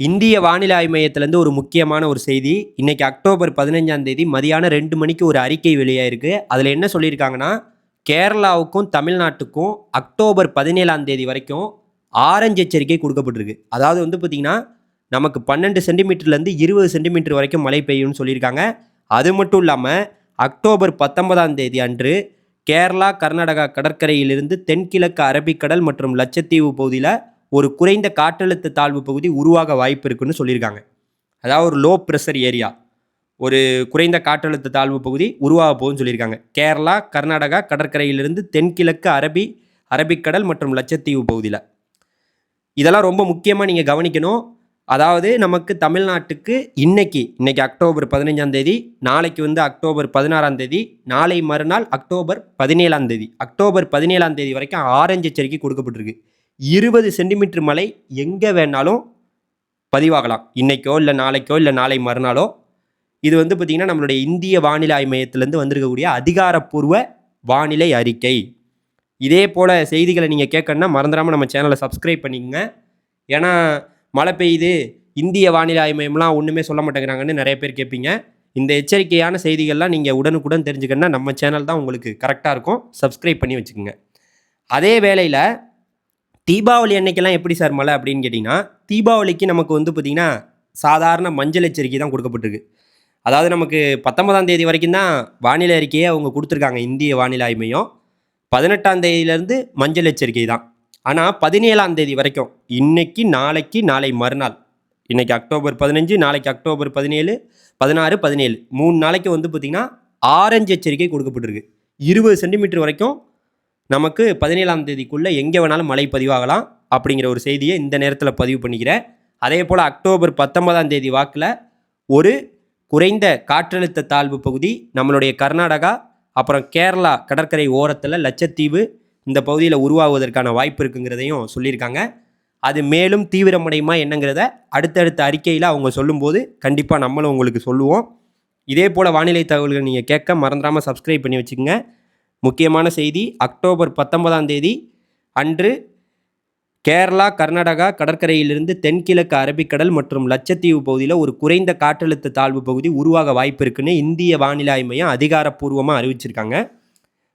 இந்திய வானிலை ஆய்வு மையத்திலேருந்து ஒரு முக்கியமான ஒரு செய்தி. இன்னைக்கு அக்டோபர் பதினஞ்சாம் தேதி மதியானம் ரெண்டு மணிக்கு ஒரு அறிக்கை வெளியாயிருக்கு. அதில் என்ன சொல்லியிருக்காங்கன்னா கேரளாவுக்கும் தமிழ்நாட்டுக்கும் அக்டோபர் பதினேழாம் தேதி வரைக்கும் ஆரஞ்சு எச்சரிக்கை கொடுக்கப்பட்டிருக்கு. அதாவது வந்து பார்த்திங்கன்னா நமக்கு பன்னெண்டு சென்டிமீட்டர்லேருந்து இருபது சென்டிமீட்டர் வரைக்கும் மழை பெய்யும்னு சொல்லியிருக்காங்க. அது மட்டும் இல்லாமல் அக்டோபர் பத்தொன்பதாம் தேதி அன்று கேரளா கர்நாடகா கடற்கரையிலிருந்து தென்கிழக்கு அரபிக்கடல் மற்றும் லட்சத்தீவு பகுதியில் ஒரு குறைந்த காற்றழுத்த தாழ்வு பகுதி உருவாக வாய்ப்பு இருக்குன்னு சொல்லியிருக்காங்க. அதாவது ஒரு லோ ப்ரெஷர் ஏரியா ஒரு குறைந்த காற்றழுத்த தாழ்வு பகுதி உருவாக போகுதுன்னு சொல்லியிருக்காங்க. கேரளா கர்நாடகா கடற்கரையிலிருந்து தென்கிழக்கு அரபி அரபிக்கடல் மற்றும் லட்சத்தீவு பகுதியில். இதெல்லாம் ரொம்ப முக்கியமாக நீங்கள் கவனிக்கணும். அதாவது நமக்கு தமிழ்நாட்டுக்கு இன்னைக்கு இன்னைக்கு அக்டோபர் பதினஞ்சாம் தேதி நாளைக்கு வந்து அக்டோபர் பதினாறாம் தேதி நாளை மறுநாள் அக்டோபர் பதினேழாம் தேதி. அக்டோபர் பதினேழாம் தேதி வரைக்கும் ஆரஞ்சு எச்சரிக்கை கொடுக்கப்பட்டிருக்கு. இருபது சென்டிமீட்டர் மழை எங்கே வேணாலும் பதிவாகலாம். இன்றைக்கோ இல்லை நாளைக்கோ இல்லை நாளை மறுநாளோ. இது வந்து பார்த்திங்கன்னா நம்மளுடைய இந்திய வானிலை ஆய்வு மையத்திலேருந்து வந்திருக்கக்கூடிய அதிகாரப்பூர்வ வானிலை அறிக்கை. இதே போல் செய்திகளை நீங்கள் கேட்கணுன்னா மறந்துடாமல் நம்ம சேனலை சப்ஸ்கிரைப் பண்ணிக்கங்க. ஏன்னா மழை பெய்யுது இந்திய வானிலை ஆய்வு மையம்லாம் ஒன்றுமே சொல்ல மாட்டேங்கிறாங்கன்னு நிறைய பேர் கேட்பீங்க. இந்த எச்சரிக்கையான செய்திகள்லாம் நீங்கள் உடனுக்குடன் தெரிஞ்சுக்கணுன்னா நம்ம சேனல் தான் உங்களுக்கு கரெக்டாக இருக்கும். சப்ஸ்கிரைப் பண்ணி வச்சுக்கோங்க. அதே வேளையில் தீபாவளி அன்னைக்கெல்லாம் எப்படி சார் மழை அப்படின்னு கேட்டிங்கன்னா தீபாவளிக்கு நமக்கு வந்து பார்த்திங்கன்னா சாதாரண மஞ்சள் எச்சரிக்கை தான் கொடுக்கப்பட்டிருக்கு. அதாவது நமக்கு பத்தொன்பதாம் தேதி வரைக்கும் தான் வானிலை அறிக்கையை அவங்க கொடுத்துருக்காங்க இந்திய வானிலை ஆய்வு மையம் பதினெட்டாம் தேதியிலேருந்து மஞ்சள் எச்சரிக்கை தான். ஆனால் பதினேழாம் தேதி வரைக்கும் இன்னைக்கு நாளைக்கு நாளை மறுநாள். இன்னைக்கு அக்டோபர் பதினஞ்சு நாளைக்கு அக்டோபர் பதினேழு பதினாறு பதினேழு. மூணு நாளைக்கு வந்து பார்த்திங்கன்னா ஆரஞ்சு எச்சரிக்கை கொடுக்கப்பட்டிருக்கு. இருபது சென்டிமீட்டர் வரைக்கும் நமக்கு பதினேழாம் தேதிக்குள்ளே எங்கே வேணாலும் மழை பதிவாகலாம் அப்படிங்கிற ஒரு செய்தியை இந்த நேரத்தில் பதிவு பண்ணிக்கிறேன் அதே போல் அக்டோபர் பத்தொன்பதாம் தேதி வாக்கில் ஒரு குறைந்த காற்றழுத்த தாழ்வு பகுதி நம்மளுடைய கர்நாடகா அப்புறம் கேரளா கடற்கரை ஓரத்தில் லட்சத்தீவு இந்த பகுதியில் உருவாகுவதற்கான வாய்ப்பு இருக்குங்கிறதையும் சொல்லியிருக்காங்க. அது மேலும் தீவிரமடையுமா என்னங்கிறத அடுத்தடுத்த அறிக்கையில் அவங்க சொல்லும்போது கண்டிப்பாக நம்மளும் உங்களுக்கு சொல்லுவோம். இதே போல் வானிலை தகவல்கள் நீங்கள் கேட்க மறந்துடாமல் சப்ஸ்கிரைப் பண்ணி வச்சுக்கோங்க. முக்கியமான செய்தி அக்டோபர் பத்தொன்பதாம் தேதி அன்று கேரளா கர்நாடகா கடற்கரையிலிருந்து தென்கிழக்கு அரபிக்கடல் மற்றும் லட்சத்தீவு பகுதியில் ஒரு குறைந்த காற்றழுத்த தாழ்வு பகுதி உருவாக வாய்ப்பு இருக்குன்னு இந்திய வானிலை மையம் அதிகாரப்பூர்வமாக அறிவிச்சிருக்காங்க.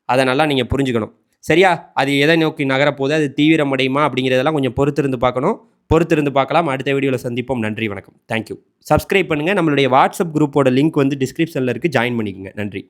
அதை நல்லா நீங்கள் புரிஞ்சுக்கணும். சரியா? அது எதை நோக்கி நகரப்போகுது அது தீவிரமடையுமா அப்படிங்கிறதெல்லாம் கொஞ்சம் பொறுத்திருந்து பார்க்கணும். பொறுத்திருந்து பார்க்கலாம். அடுத்த வீடியோவில் சந்திப்போம். நன்றி வணக்கம். தேங்க்யூ சப்ஸ்கிரைப் பண்ணுங்கள் நம்மளுடைய வாட்ஸ்அப் குரூப்போட லிங்க் வந்து டிஸ்கிரிப்ஷனில் இருக்குது ஜாயின் பண்ணிக்கோங்க. நன்றி.